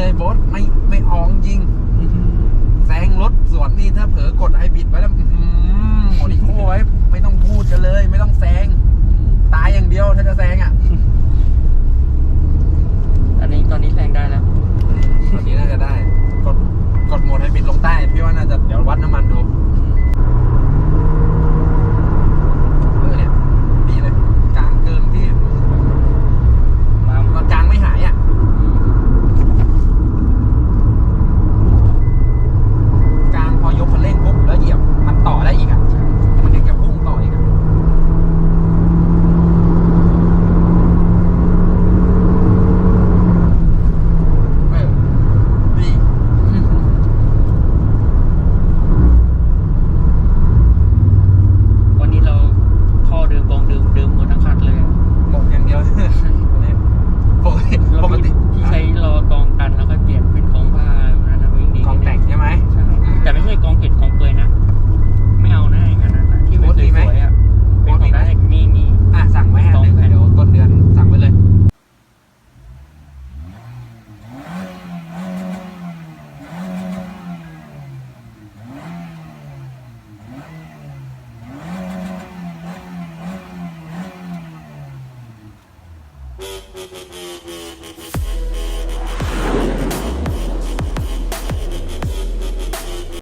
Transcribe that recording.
เลยรถไม่ไม่อองยิงแซงรถสวนนี่ถ้าเผลอกดไฮบิดไว้แล้วอ้อหดไว้ไม่ต้องพูดกันเลย ไม่ต้องแซง